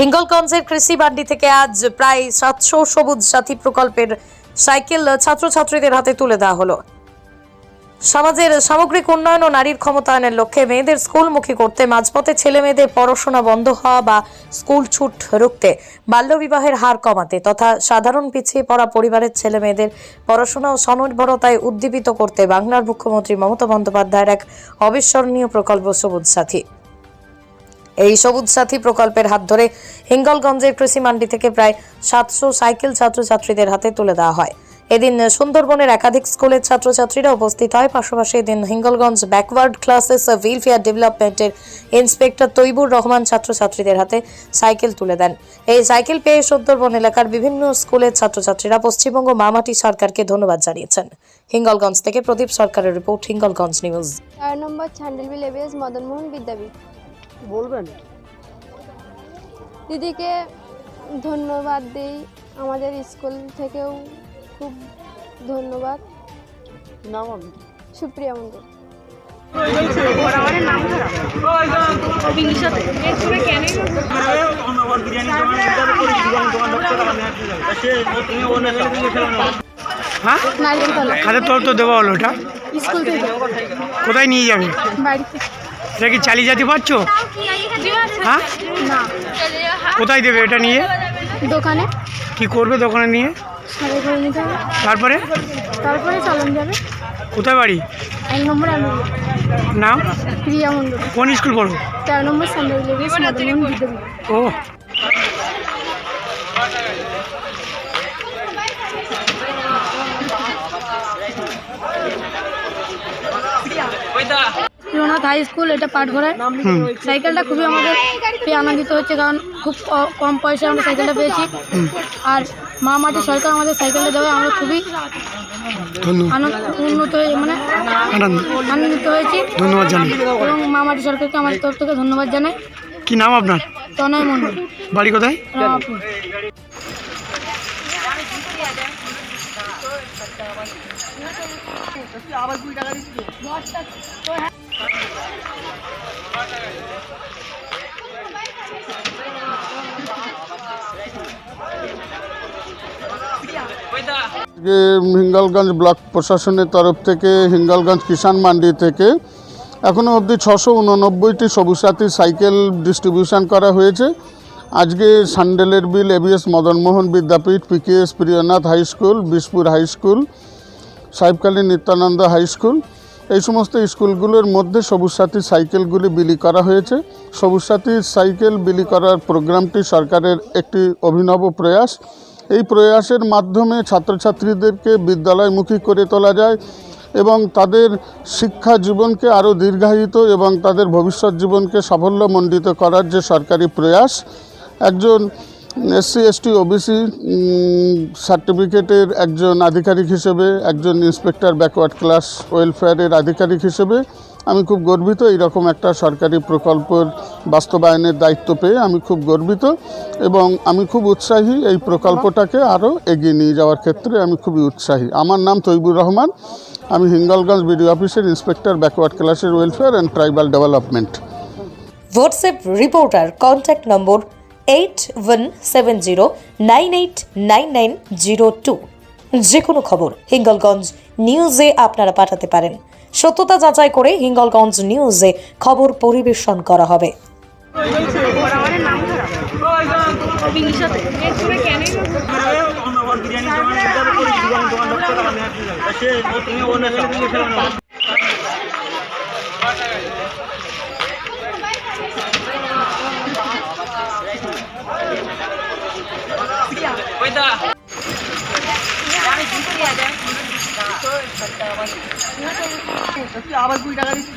হিঙ্গলগঞ্জের কৃষি বান্ডি থেকে আজ প্রায় সাতশো সবুজ সাথী প্রকল্পের সাইকেল ছাত্রছাত্রীদের হাতে তুলে দেওয়া হলো। সমাজের সামগ্রিক উন্নয়ন ও নারীর ক্ষমতায়নের লক্ষ্যে মেয়েদের স্কুলমুখী করতে মাঝপথে ছেলে মেয়েদের পড়াশোনা বন্ধ হওয়া বা স্কুল ছুট রুখতে, বাল্যবিবাহের হার কমাতে তথা সাধারণ পিছিয়ে পড়া পরিবারের ছেলে মেয়েদের পড়াশোনা ও স্বনির্ভরতায় উদ্দীপিত করতে বাংলার মুখ্যমন্ত্রী মমতা বন্দ্যোপাধ্যায়ের এক অবিস্মরণীয় প্রকল্প সবুজ সাথী। এই সবুজ সাথী প্রকল্পের হাত ধরে হিঙ্গলগঞ্জের কৃষি মান্ডি থেকে প্রায় সাতশো সাইকেল ছাত্রছাত্রীদের হাতে তুলে দেওয়া হয়। এদিন সুন্দরবনের একাধিক স্কুলের ছাত্রছাত্রীরা উপস্থিত হয়। পাশাপাশি এদিন হিঙ্গলগঞ্জ ব্যাকওয়ার্ড ক্লাসেস ওয়েলফেয়ার ডেভেলপমেন্টের ইন্সপেক্টর তৈবুর রহমান ছাত্রছাত্রীদের হাতে সাইকেল তুলে দেন। এই সাইকেল পেয়ে সুন্দরবন এলাকার বিভিন্ন স্কুলের ছাত্রছাত্রীরা পশ্চিমবঙ্গ মামাটি সরকারকে ধন্যবাদ জানিয়েছেন। হিঙ্গলগঞ্জ থেকে প্রদীপ সরকারের রিপোর্ট, হিঙ্গলগঞ্জ নিউজ। চার নম্বর মদনমোহন বিদ্যাপীঠ। বলবেন? দিদিকে ধন্যবাদ দিই। আমাদের স্কুল থেকেও খুব ধন্যবাদ। নাম সুপ্রিয়া মন্ডল হ্যাঁ? নারিকেলতলা খাদের তো দেওয়া হলো ওটা। স্কুল থেকে। কোথায় নিয়ে যাবে? বাড়িতে। এটা কি চালিয়ে যেতে পারছ? হ্যাঁ? না কোথায় দেবে এটা নিয়ে? দোকানে। কি করবে দোকানে নিয়ে? তারপরে? তারপরে চালান যাবে। কোথায় বাড়ি? এক নম্বর নাম? প্রিয়া মন্ডল কোন স্কুল পড়ো? চার number ABS Ronath high school এটা পাঠঘরে। হুম। সাইকেলটা খুবই আমাদের পেয়ে আনন্দিত হচ্ছে কারণ খুব কম পয়সায় আমরা সাইকেলটা পেয়েছি। আর মা মাটি সরকার আমাদের সাইকেলটা দেওয়া আমরা খুবই উন্নত হয়ে মানে আনন্দিত হয়েছি। ধন্যবাদ জানাই এবং মা মাটি সরকারকে আমাদের তরফ থেকে ধন্যবাদ জানাই। কি নাম আপনার? তনয় মণ্ডল। বাড়ি কোথায়? রামাপুর। আজকে হিঙ্গলগঞ্জ ব্লক প্রশাসনের তরফ থেকে হিঙ্গলগঞ্জ কিষাণ মান্ডি থেকে এখনও অবধি ছশো উননব্বইটি সবুজ সাথী সাইকেল ডিস্ট্রিবিউশন করা হয়েছে। আজকে সান্ডেলের বিল ABS Madanmohan Vidyapith PKS Priyanath high school Bishpur high school, Sahebkali Nityananda high school এই সমস্ত স্কুলগুলোর মধ্যে সবুজ সাথী সাইকেলগুলি বিলি করা হয়েছে। সবুজ সাথী সাইকেল বিলি করার প্রোগ্রামটি সরকারের একটি অভিনব প্রয়াস। এই প্রয়াসের মাধ্যমে ছাত্রছাত্রীদেরকে বিদ্যালয়মুখী করে তোলা যায় এবং তাদের শিক্ষা জীবনকে আরও দীর্ঘায়িত এবং তাদের ভবিষ্যৎ জীবনকে সাফল্যমণ্ডিত করার যে সরকারি প্রয়াস, একজন এসসি, এসটি, ওবিসি সার্টিফিকেটের একজন আধিকারিক হিসেবে, একজন ইন্সপেক্টর ব্যাকওয়ার্ড ক্লাস ওয়েলফেয়ারের আধিকারিক হিসেবে আমি খুব গর্বিত। এইরকম একটা সরকারি প্রকল্পের বাস্তবায়নের দায়িত্ব পেয়ে আমি খুব গর্বিত এবং আমি খুব উৎসাহী এই প্রকল্পটাকে আরও এগিয়ে নিয়ে যাওয়ার ক্ষেত্রে আমি খুবই উৎসাহী। আমার নাম তৈবুর রহমান। আমি হিঙ্গলগঞ্জ বিডিও অফিসের ইন্সপেক্টর ব্যাকওয়ার্ড ক্লাসের welfare and tribal development. WhatsApp reporter, contact number eight one seven zero nine eight nine nine zero two যে কোনো খবর হিঙ্গলগঞ্জ নিউজে আপনারা পাঠাতে পারেন। সত্যতা যাচাই করে হিঙ্গলগঞ্জ নিউজে খবর পরিবেশন করা হবে। আবার কুড়ি টাকা দিচ্ছি।